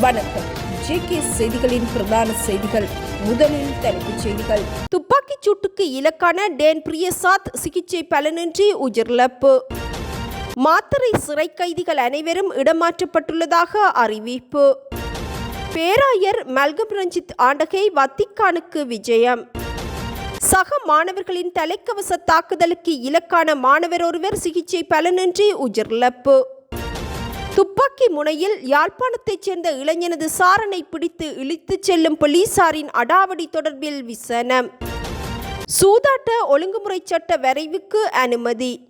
வணக்கம். ஜேகே செய்திகளின் பிரதான செய்திகள். முதலில் தலைப்புச் செய்திகள். துப்பாக்கிச் சூட்டுக்கு இலக்கான டேன் பிரியசாத் சிகிச்சை பலனின்றி உயிரிழப்பு. மாத்தறை சிறை கைதிகள் அனைவரும் இடமாற்றப்பட்டுள்ளதாக அறிவிப்பு. பேராயர் மல்கம் ரஞ்சித் ஆண்டகை வத்திக்கானுக்கு விஜயம். சக மாணவர்களின் தலைக்கவச தாக்குதலுக்கு இலக்கான மாணவர் ஒருவர் சிகிச்சை பலனின்றி உயிரிழப்பு. துப்பாக்கி முனையில் யாழ்ப்பாணத்தைச் சேர்ந்த இளைஞனது சாரனை பிடித்து இழுத்துச் செல்லும் போலீசாரின் அடாவடி தொடர்பில் விசனம் சூதாட்ட ஒழுங்குமுறை சட்ட வரைவுக்கு அனுமதி.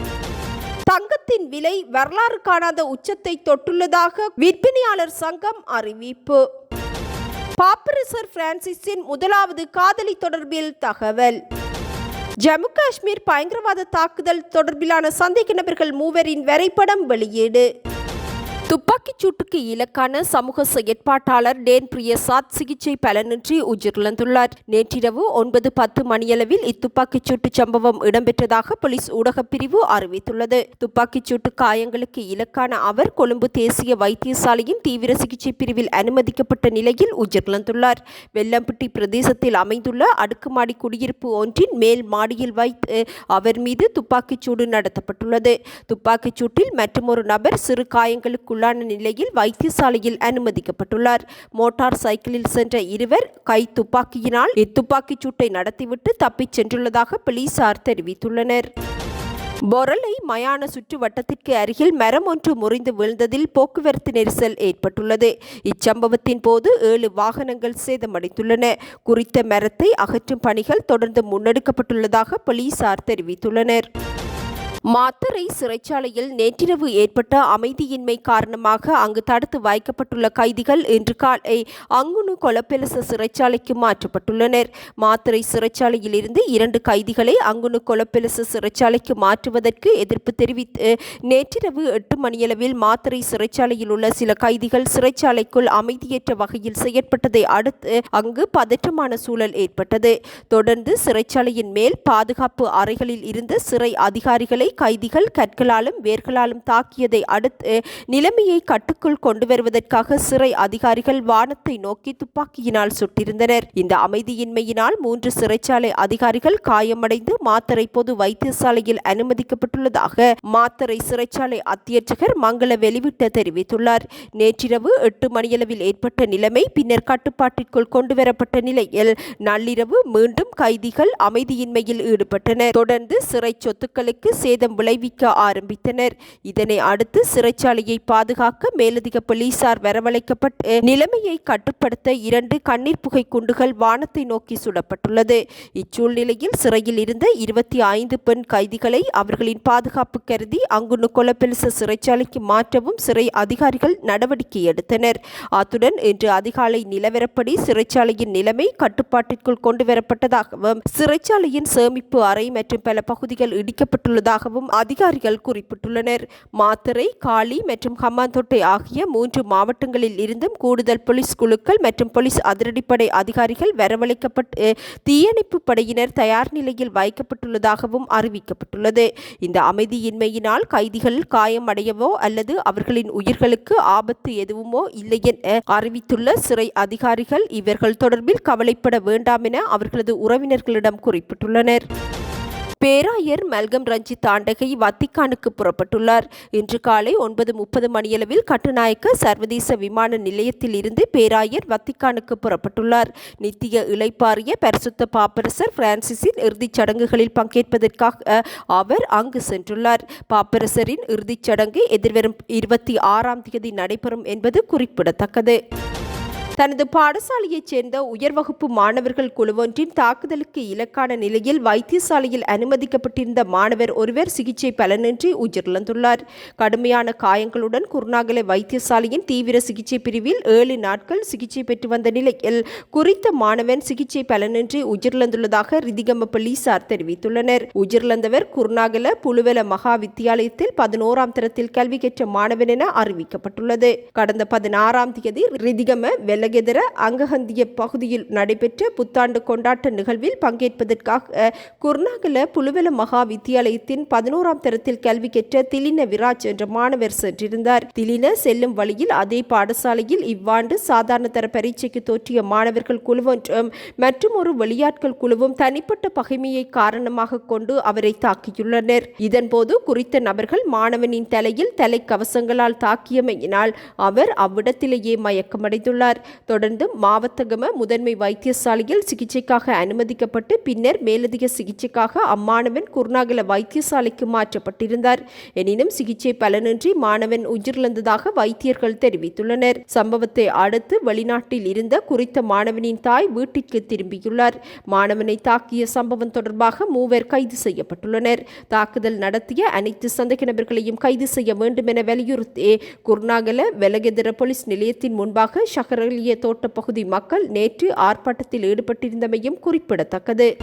தங்கத்தின் விலை வரலாறு காணாத உச்சத்தை தொட்டுள்ளதாக விற்பனையாளர் சங்கம் அறிவிப்பு. பாப்பரசர் பிரான்சிஸின் முதலாவது காதலி தொடர்பில் தகவல். ஜம்மு காஷ்மீர் பயங்கரவாத தாக்குதல் தொடர்பிலான சந்தேக நபர்கள் மூவரின் வரைபடம் வெளியீடு. துப்பாக்கிச் சூட்டுக்கு இலக்கான சமூக செயற்பாட்டாளர் டேன் பிரியசாத் சிகிச்சை பலனின்றி உயிரிழந்துள்ளார். நேற்றிரவு ஒன்பது பத்து மணியளவில் இத்துப்பாக்கிச் சூட்டு சம்பவம் இடம்பெற்றதாக போலீஸ் ஊடகப் பிரிவு அறிவித்துள்ளது. துப்பாக்கிச் சூட்டு காயங்களுக்கு இலக்கான அவர் கொழும்பு தேசிய வைத்தியசாலையின் தீவிர சிகிச்சை பிரிவில் அனுமதிக்கப்பட்ட நிலையில் உயிரிழந்துள்ளார். வெள்ளம்பட்டி பிரதேசத்தில் அமைந்துள்ள அடுக்குமாடி குடியிருப்பு ஒன்றின் மேல் மாடியில் வைத்து அவர் மீது துப்பாக்கிச் சூடு நடத்தப்பட்டுள்ளது. துப்பாக்கிச் சூட்டில் மற்றுமொரு நபர் சிறு காயங்களுக்குள்ளான நிலையில் வைத்தியசாலையில் அனுமதிக்கப்பட்டுள்ளார். மோட்டார் சைக்கிளில் சென்ற இருவர் கை துப்பாக்கியினால் இத்துப்பாக்கிச் சூட்டை நடத்திவிட்டு தப்பிச் சென்றுள்ளதாக போலீசார் தெரிவித்துள்ளனர். பொரலை மயான சுற்று வட்டத்திற்கு அருகில் மரம் ஒன்று முறிந்து விழுந்ததில் போக்குவரத்து நெரிசல் ஏற்பட்டுள்ளது. இச்சம்பவத்தின் போது ஏழு வாகனங்கள் சேதமடைந்துள்ளன. குறித்த மரத்தை அகற்றும் பணிகள் தொடர்ந்து முன்னெடுக்கப்பட்டுள்ளதாக போலீசார் தெரிவித்துள்ளனர். மாத்தறை சிறைச்சாலையில் நேற்றிரவு ஏற்பட்ட அமைதியின்மை காரணமாக அங்கு தடுத்து வைக்கப்பட்டுள்ள கைதிகள் இன்று காலை அங்குனு கொலப்பெலச சிறைச்சாலைக்கு மாற்றப்பட்டுள்ளனர். மாத்தறை சிறைச்சாலையில் இருந்து இரண்டு கைதிகளை அங்குனு கொலப்பெலச சிறைச்சாலைக்கு மாற்றுவதற்கு எதிர்ப்பு தெரிவித்து நேற்றிரவு எட்டு மணியளவில் மாத்தறை சிறைச்சாலையில் உள்ள சில கைதிகள் சிறைச்சாலைக்குள் அமைதியற்ற வகையில் செயற்பட்டதை அடுத்து அங்கு பதற்றமான சூழல் ஏற்பட்டது. தொடர்ந்து சிறைச்சாலையின் மேல் பாதுகாப்பு அறைகளில் இருந்து சிறை அதிகாரிகளை கைதிகள் கற்களாலும் வேர்களாலும் தாக்கியதை அடுத்து நிலைமையை கட்டுக்குள் கொண்டு வருவதற்காக சிறை அதிகாரிகள் வானத்தை நோக்கி துப்பாக்கியினால் சுட்டிருந்தனர். இந்த அமைதியின்மையினால் மூன்று சிறைச்சாலை அதிகாரிகள் காயமடைந்து மாத்தரை பொது வைத்தியசாலையில் அனுமதிக்கப்பட்டுள்ளதாக மாத்தரை சிறைச்சாலை அத்தியட்சகர் மங்கள வெளிவிட்ட தெரிவித்துள்ளார். நேற்றிரவு எட்டு மணியளவில் ஏற்பட்ட நிலைமை பின்னர் கட்டுப்பாட்டிற்குள் கொண்டுவரப்பட்ட நிலையில் நள்ளிரவு மீண்டும் கைதிகள் அமைதியின்மையில் ஈடுபட்டனர். தொடர்ந்து சிறை சொத்துக்களுக்கு சேதம் விளைவிக்க ஆரம்பித்தனர். இதனை அடுத்து சிறைச்சாலையை பாதுகாக்க மேலதிக போலீசார் வரவழைக்கப்பட்டு நிலைமையை கட்டுப்படுத்த இரண்டு கண்ணீர் புகை குண்டுகள் வானத்தை நோக்கி சுடப்பட்டுள்ளது இச்சூழ்நிலையில் சிறையில் இருந்த இருபத்தி ஐந்து பெண் கைதிகளை அவர்களின் பாதுகாப்பு கருதி அங்குன்னு கொலப்பெலச சிறைச்சாலைக்கு மாற்றவும் சிறை அதிகாரிகள் நடவடிக்கை எடுத்தனர். அத்துடன் இன்று அதிகாலை நிலவரப்படி சிறைச்சாலையின் நிலைமை கட்டுப்பாட்டிற்குள் கொண்டுவரப்பட்டதாகவும் சிறைச்சாலையின் சேமிப்பு அறை மற்றும் பல பகுதிகள் இடிக்கப்பட்டுள்ளதாக உள்ளதாகவும் அதிகாரிகள் குறிப்பிட்டுள்ளனர். மாத்தறை காளி மற்றும் ஹம்மாந்தோட்டை ஆகிய மூன்று மாவட்டங்களில் இருந்தும் கூடுதல் போலீஸ் குழுக்கள் மற்றும் போலீஸ் அதிரடிப்படை அதிகாரிகள் வரவழைக்கப்பட்டு தீயணைப்பு படையினர் தயார் நிலையில் வைக்கப்பட்டுள்ளதாகவும் அறிவிக்கப்பட்டுள்ளது. இந்த அமைதியின்மையினால் கைதிகள் காயமடையவோ அல்லது அவர்களின் உயிர்களுக்கு ஆபத்து எதுவுமோ இல்லை என அறிவித்துள்ள சிறை அதிகாரிகள் இவர்கள் தொடர்பில் கவலைப்பட வேண்டாம் என அவர்களது உறவினர்களிடம் குறிப்பிட்டுள்ளனர். பேராயர் மல்கம் ரஞ்சித் ஆண்டகை வத்திக்கானுக்கு புறப்பட்டுள்ளார். இன்று காலை ஒன்பது முப்பது மணியளவில் கட்டுநாயக்க சர்வதேச விமான நிலையத்தில் இருந்து பேராயர் வத்திக்கானுக்கு புறப்பட்டுள்ளார். நித்திய இளைப்பாரிய பரிசுத்த பாப்பரசர் பிரான்சிஸின் இறுதிச் சடங்குகளில் பங்கேற்பதற்காக அவர் அங்கு சென்றுள்ளார். பாப்பரசரின் இறுதிச் சடங்கு எதிர்வரும் இருபத்தி ஆறாம் தேதி நடைபெறும் என்பது குறிப்பிடத்தக்கது. தனது பாடசாலையைச் சேர்ந்த உயர் வகுப்பு மாணவர்கள் குழுவொன்றின் தாக்குதலுக்கு இலக்கான நிலையில் வைத்தியசாலையில் அனுமதிக்கப்பட்டிருந்த மாணவர் ஒருவர் சிகிச்சை பலனின்றி உயிரிழந்துள்ளார். கடுமையான காயங்களுடன் குருநாகலை வைத்தியசாலையின் தீவிர சிகிச்சை பிரிவில் ஏழு நாட்கள் சிகிச்சை பெற்று வந்த நிலையில் குறித்த மாணவன் சிகிச்சை பலனின்றி உயிரிழந்துள்ளதாக ரிதிகம போலீசார் தெரிவித்துள்ளனர். உயிரிழந்தவர் குருநாகல புலுவெல மகா வித்தியாலயத்தில் பதினோராம் தரத்தில் கல்வி கற்ற மாணவன் என அறிவிக்கப்பட்டுள்ளது. கடந்த பதினாறாம் தேதி ரிதிகம வெள்ள வெலகெதர அங்கஹந்திய பகுதியில் நடைபெற்ற புத்தாண்டு கொண்டாட்ட நிகழ்வில் பங்கேற்பதற்காக குர்நாகல புலுவெல மகா வித்தியாலயத்தின் பதினோராம் தரத்தில் கல்வி கற்ற திலின விராஜ் என்ற மாணவர் சென்றிருந்தார். திலின செல்லும் வழியில் அதே பாடசாலையில் இவ்வாண்டு சாதாரண தர பரீட்சைக்கு தோற்றிய மாணவர்கள் குழுவொன்றும் மற்றும் ஒரு வெளியாட்கள் குழுவும் தனிப்பட்ட பகைமையை காரணமாக கொண்டு அவரை தாக்கியுள்ளனர். இதன்போது குறித்த நபர்கள் மாணவனின் தலையில் தலைக்கவசங்களால் தாக்கியமையினால் அவர் அவ்விடத்திலேயே மயக்கமடைந்துள்ளார். தொடர்ந்து மாவத்தகம முதன்மை வைத்தியசாலையில் சிகிச்சைக்காக அனுமதிக்கப்பட்டு பின்னர் மேலதிக சிகிச்சைக்காக அம்மாணவன் குருநாகல வைத்தியசாலைக்கு மாற்றப்பட்டிருந்தார். எனினும் சிகிச்சை பலனின்றி மாணவன் உயிரிழந்ததாக வைத்தியர்கள் தெரிவித்துள்ளனர். சம்பவத்தை அடுத்து வெளிநாட்டில் இருந்த குறித்த மாணவனின் தாய் வீட்டிற்கு திரும்பியுள்ளார். மாணவனை தாக்கிய சம்பவம் தொடர்பாக மூவர் கைது செய்யப்பட்டுள்ளனர். தாக்குதல் நடத்திய அனைத்து சந்தேக நபர்களையும் கைது செய்ய வேண்டும் என வலியுறுத்தி குருநாகல வெலகெதிர போலீஸ் நிலையத்தின் முன்பாக ஷஹரலிய தோட்ட பகுதி மக்கள் நேற்று ஆர்ப்பாட்டத்தில் ஈடுபட்டிருந்தமையும் குறிப்பிடத்தக்கது.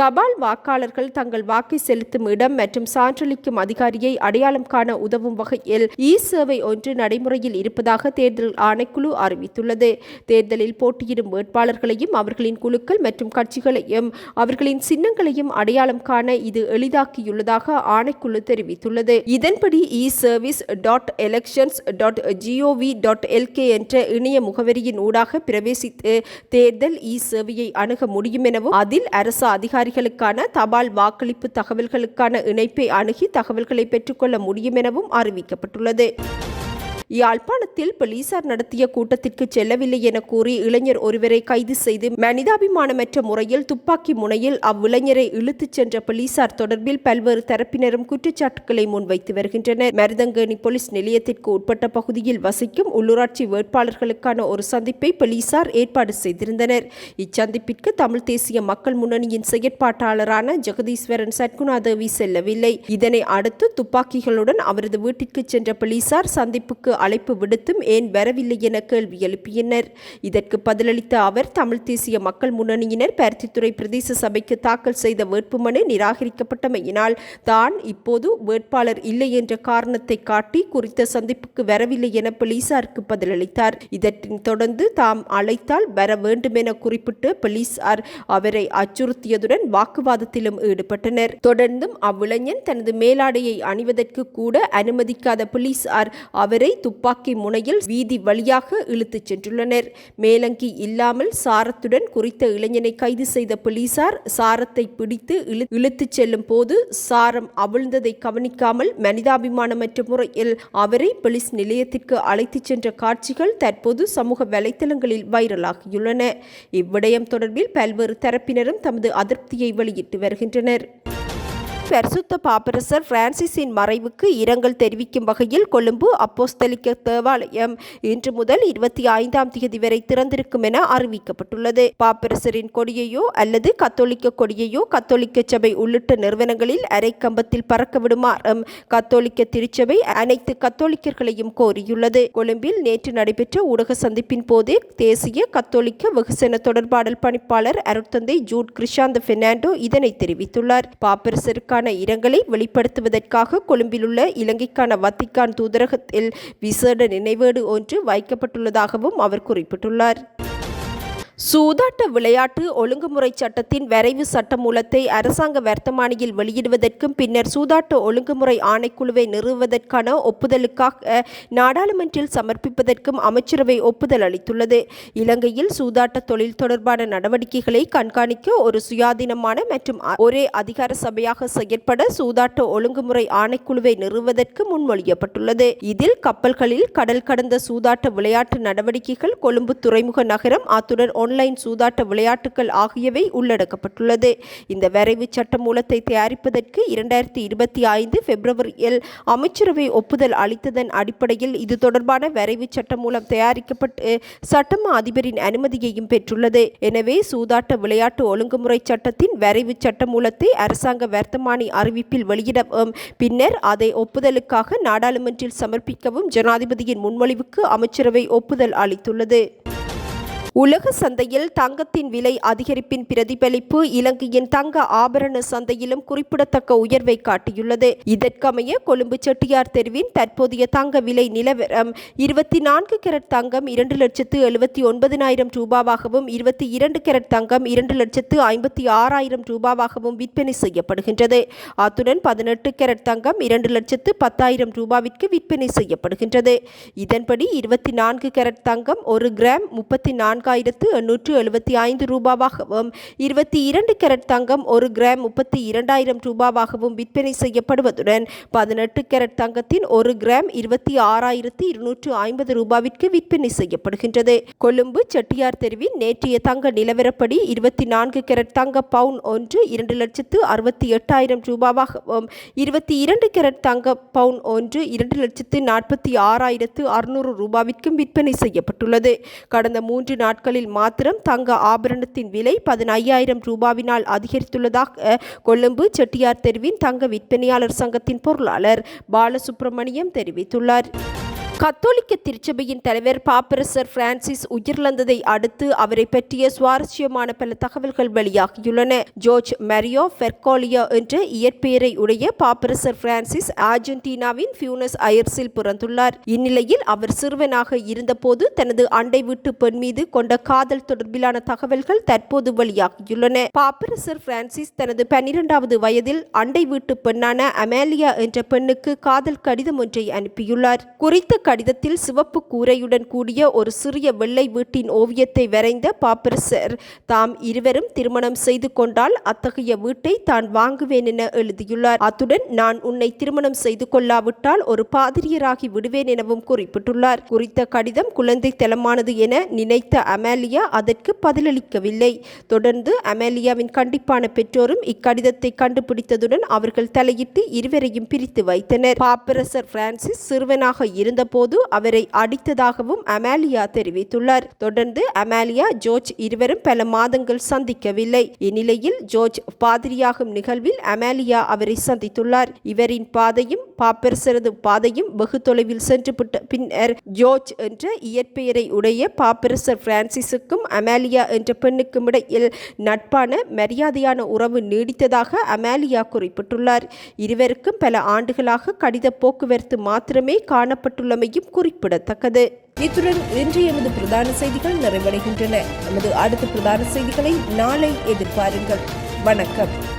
தபால் வாக்காளர்கள் தங்கள் வாக்கை செலுத்தும் இடம் மற்றும் சான்றளிக்கும் அதிகாரியை அடையாளம் காண உதவும் வகையில் இ சேவை ஒன்று நடைமுறையில் இருப்பதாக தேர்தல் ஆணைக்குழு அறிவித்துள்ளது. தேர்தலில் போட்டியிடும் வேட்பாளர்களையும் அவர்களின் குழுக்கள் மற்றும் கட்சிகளையும் அவர்களின் சின்னங்களையும் அடையாளம் காண இது எளிதாக்கியுள்ளதாக ஆணைக்குழு தெரிவித்துள்ளது. இதன்படி e service dot elections dot G O V dot L K என்ற இணைய முகவரியின் ஊடாக பிரவேசித்து தேர்தல் இ சேவையை அணுக முடியும் எனவும் அதில் அரசு அதிகாரி அதிகாரிகளுக்கான தபால் வாக்களிப்பு தகவல்களுக்கான இணைப்பை அணுகி தகவல்களை பெற்றுக்கொள்ள முடியும் எனவும் அறிவிக்கப்பட்டுள்ளது. யாழ்ப்பாணத்தில் போலீசார் நடத்திய கூட்டத்திற்கு செல்லவில்லை என கூறி இளைஞர் ஒருவரை கைது செய்து மனிதாபிமானமற்ற முறையில் துப்பாக்கி முனையில் அவ்விளைஞரை இழுத்துச் சென்ற போலீசார் தொடர்பில் பல்வேறு தரப்பினரும் குற்றச்சாட்டுகளை முன்வைத்து வருகின்றனர். மருதங்கேணி போலீஸ் நிலையத்திற்கு உட்பட்ட பகுதியில் வசிக்கும் உள்ளூராட்சி வேட்பாளர்களுக்கான ஒரு சந்திப்பை போலீசார் ஏற்பாடு செய்திருந்தனர். இச்சந்திப்பிற்கு தமிழ் தேசிய மக்கள் முன்னணியின் செயற்பாட்டாளரான ஜெகதீஸ்வரன் சத்குணாதேவி செல்லவில்லை. இதனை அடுத்து துப்பாக்கிகளுடன் அவரது வீட்டிற்கு சென்ற போலீசார் சந்திப்புக்கு அழைப்பு விடுத்தும் ஏன் வரவில்லை என கேள்வி எழுப்பினர். இதற்கு பதிலளித்த அவர் தமிழ் தேசிய மக்கள் முன்னணியினர் பருத்தித்துறை பிரதேச சபைக்கு தாக்கல் செய்த வேட்புமனு நிராகரிக்கப்பட்டமையினால் தான் இப்போது வேட்பாளர் இல்லை என்ற காரணத்தை காட்டி குறித்த சந்திப்புக்கு வரவில்லை என போலீசாருக்கு பதிலளித்தார். இதற்கு தொடர்ந்து தாம் அழைத்தால் வர வேண்டும் என குறிப்பிட்டு போலீசார் அவரை அச்சுறுத்தியதுடன் வாக்குவாதத்திலும் ஈடுபட்டனர். தொடர்ந்தும் அவ்விளைஞன் தனது மேலாடையை அணிவதற்கு கூட அனுமதிக்காத போலீசார் அவரை துப்பாக்கி முனையில் வீதி வழியாக இழுத்துச் சென்றுள்ளனர். மேலங்கி இல்லாமல் சாரத்துடன் குறித்த இளைஞனை கைது செய்த போலீசார் சாரத்தை பிடித்து இழுத்துச் செல்லும் போது சாரம் அவிழ்ந்ததை கவனிக்காமல் மனிதாபிமானமற்ற முறையில் அவரை போலீஸ் நிலையத்திற்கு அழைத்துச் சென்ற காட்சிகள் தற்போது சமூக வலைத்தளங்களில் வைரலாகியுள்ளன. இவ்விடயம் தொடர்பில் பல்வேறு தரப்பினரும் தமது அதிருப்தியை வெளியிட்டு வருகின்றனர். பரிசுத்த பாப்பரசர் பிரான்சிஸின் மறைவுக்கு இரங்கல் தெரிவிக்கும் வகையில் கொழும்பு அப்போஸ்தலிக்க தேவாலயம் இன்று முதல் இருபத்தி ஐந்தாம் தேதி வரை திறந்திருக்கும் என அறிவிக்கப்பட்டுள்ளது. பாப்பரசரின் கொடியையோ அல்லது கத்தோலிக்க கொடியையோ கத்தோலிக்க சபை உள்ளிட்ட நிறுவனங்களில் அரை கம்பத்தில் பறக்க விடுமாறும் கத்தோலிக்க திருச்சபை அனைத்து கத்தோலிக்கர்களையும் கோரியுள்ளது. கொழும்பில் நேற்று நடைபெற்ற ஊடக சந்திப்பின் போது தேசிய கத்தோலிக்க வெகுசன தொடர்பாடல் பணிப்பாளர் அருட்தந்தை ஜூட் கிருஷாந்த் பெர்னாண்டோ இதனை தெரிவித்துள்ளார். பாப்பரசருக்கான மீதான இரங்கலை வெளிப்படுத்துவதற்காக கொழும்பிலுள்ள இலங்கைக்கான வத்திக்கான் தூதரகத்தில் விசேட நினைவேடு ஒன்று வைக்கப்பட்டுள்ளதாகவும் அவர் குறிப்பிட்டுள்ளார். சூதாட்ட விளையாட்டு ஒழுங்குமுறை சட்டத்தின் வரைவு சட்டமூலத்தை அரசாங்க வர்த்தமானியில் வெளியிடுவதற்கும் பின்னர் சூதாட்ட ஒழுங்குமுறை ஆணைக்குழுவை நிறுவுவதற்கான ஒப்புதலுக்காக நாடாளுமன்றில் சமர்ப்பிப்பதற்கும் அமைச்சரவை ஒப்புதல் அளித்துள்ளது. இலங்கையில் சூதாட்ட தொழில் தொடர்பான நடவடிக்கைகளை கண்காணிக்க ஒரு சுயாதீனமான மற்றும் ஒரே அதிகார சபையாக செயற்பட சூதாட்ட ஒழுங்குமுறை ஆணைக்குழுவை நிறுவுவதற்கு முன்மொழியப்பட்டுள்ளது. இதில் கப்பல்களில் கடல் கடந்த சூதாட்ட விளையாட்டு நடவடிக்கைகள் கொழும்பு துறைமுக நகரம் அத்துடன் ஆன்லைன் சூதாட்ட விளையாட்டுகள் ஆகியவை உள்ளடக்கப்பட்டுள்ளது. இந்த வரைவு சட்ட மூலத்தை தயாரிப்பதற்கு இரண்டாயிரத்தி இருபத்தி ஐந்து பிப்ரவரியில் அமைச்சரவை ஒப்புதல் அளித்ததன் அடிப்படையில் இது தொடர்பான வரைவு சட்ட மூலம் தயாரிக்கப்பட்டு சட்டம அதிபரின் அனுமதியையும் பெற்றுள்ளது. எனவே சூதாட்ட விளையாட்டு ஒழுங்குமுறை சட்டத்தின் வரைவு சட்ட மூலத்தை அரசாங்க வர்த்தமானி அறிவிப்பில் வெளியிடவும் பின்னர் அதை ஒப்புதலுக்காக நாடாளுமன்றில் சமர்ப்பிக்கவும் ஜனாதிபதியின் முன்மொழிவுக்கு அமைச்சரவை ஒப்புதல் அளித்துள்ளது. உலக சந்தையில் தங்கத்தின் விலை அதிகரிப்பின் பிரதிபலிப்பு இலங்கையின் தங்க ஆபரண சந்தையிலும் குறிப்பிடத்தக்க உயர்வை காட்டியுள்ளது. இதற்கமைய கொழும்பு செட்டியார் தெருவின் தற்போதைய தங்க விலை நிலவரம் இருபத்தி நான்கு கேரட் தங்கம் இரண்டு லட்சத்து எழுபத்தி ஒன்பதினாயிரம் ரூபாவாகவும் இருபத்தி இரண்டு கேரட் தங்கம் இரண்டு லட்சத்து ஐம்பத்தி ஆறாயிரம் ரூபாவாகவும் விற்பனை செய்யப்படுகின்றது. அத்துடன் பதினெட்டு கேரட் தங்கம் இரண்டு லட்சத்து பத்தாயிரம் ரூபாவிற்கு விற்பனை செய்யப்படுகின்றது. இதன்படி இருபத்தி நான்கு கேரட் தங்கம் ஒரு கிராம் முப்பத்தி நான்கு நான்காயிரத்து எண்ணூற்று எழுபத்தி ஐந்து ரூபாவாகவும் இருபத்தி இரண்டு கேரட் தங்கம் ஒரு கிராம் முப்பத்தி இரண்டாயிரம் ரூபாவாகவும் விற்பனை செய்யப்படுவதுடன் பதினெட்டு கேரட் தங்கத்தின் ஒரு கிராம் இருபத்தி ஆறாயிரத்து இருநூற்று ஐம்பது ரூபாவிற்கு விற்பனை செய்யப்படுகின்றது. கொழும்பு செட்டியார் தெருவின் நேற்றைய தங்க நிலவரப்படி இருபத்தி நான்கு கேரட் தங்க பவுன் ஒன்று இரண்டு லட்சத்து அறுபத்தி எட்டாயிரம் ரூபாவாகவும் இருபத்தி இரண்டு கேரட் தங்க பவுன் ஒன்று இரண்டு லட்சத்து நாற்பத்தி ஆறாயிரத்து அறுநூறு ரூபாவிற்கும் விற்பனை செய்யப்பட்டுள்ளது. கடந்த மூன்று நாள் நாட்களில் மாத்திரம் தங்க ஆபரணத்தின் விலை பதினையாயிரம் ரூபாவினால் அதிகரித்துள்ளதாக கொழும்பு செட்டியார் தெருவின் தங்க விற்பனையாளர் சங்கத்தின் பொருளாளர் பாலசுப்ரமணியம் தெரிவித்துள்ளார். கத்தோலிக்க திருச்சபையின் தலைவர் பாப்பரசர் பிரான்சிஸ் உயிரிழந்ததை அடுத்து அவரை பற்றிய சுவாரஸ்யமான பல தகவல்கள் வெளியாகியுள்ளன. ஜோர்ஜ் மெரியோ ஃபெர்கோலியா என்ற இயற்பெயரை உடைய பாப்பரசர் பிரான்சிஸ் அர்ஜென்டினாவின் பியூனஸ் அயர்ஸில் பிறந்துள்ளார். இந்நிலையில் அவர் சிறுவனாக இருந்தபோது தனது அண்டை வீட்டு பெண் மீது கொண்ட காதல் தொடர்பிலான தகவல்கள் தற்போது வெளியாகியுள்ளன. பாப்பரசர் பிரான்சிஸ் தனது பன்னிரெண்டாவது வயதில் அண்டை வீட்டு பெண்ணான அமேலியா என்ற பெண்ணுக்கு காதல் கடிதம் ஒன்றை அனுப்பியுள்ளார். குறித்த கடிதத்தில் சிவப்பு கூரையுடன் கூடிய ஒரு சிறிய வெள்ளை வீட்டின் ஓவியத்தை வரைந்த பாப்பரசர் தாம் இருவரும் திருமணம் செய்து கொண்டால் அத்தகைய வீட்டை தான் வாங்குவேன் என எழுதியுள்ளார். அத்துடன் நான் உன்னை திருமணம் செய்து கொள்ளாவிட்டால் ஒரு பாதிரியராகி விடுவேன் எனவும் குறிப்பிட்டுள்ளார். குறித்த கடிதம் குழந்தை தளமானது என நினைத்த அமேலியா அதற்கு பதிலளிக்கவில்லை. தொடர்ந்து அமேலியாவின் கண்டிப்பான பெற்றோரும் இக்கடிதத்தை கண்டுபிடித்ததுடன் அவர்கள் தலையிட்டு இருவரையும் பிரித்து வைத்தனர். பாப்பரசர் பிரான்சிஸ் சிறுவனாக இருந்தபோது போது அவரை அடித்ததாகவும் அமாலியா தெரிவித்துள்ளார். தொடர்ந்து அமாலியா ஜோர்ஜ் இருவரும் பல மாதங்கள் சந்திக்கவில்லை. இந்நிலையில் ஜோர்ஜ் பாதிரியாகும் நிகழ்வில் அமாலியா அவரை சந்தித்துள்ளார். இவரின் பாதையும் பாப்பரசரது பாதையும் வெகு தொலைவில் சென்றுவிட்ட பின்னர் ஜோர்ஜ் என்ற இயற்பெயரை உடைய பாப்பரசர் பிரான்சிஸுக்கும் அமேலியா என்ற பெண்ணுக்கும் இடையில் நட்பான மரியாதையான உறவு நீடித்ததாக அமேலியா குறிப்பிட்டுள்ளார். இருவருக்கும் பல ஆண்டுகளாக கடித போக்குவரத்து மாத்திரமே காணப்பட்டுள்ளமை என்பதையும் குறிப்பிடத்தக்கது. இத்துடன் இன்று எமது பிரதான செய்திகள் நிறைவடைகின்றன. நமது அடுத்த பிரதான செய்திகளை நாளை எதிர்பாருங்கள். வணக்கம்.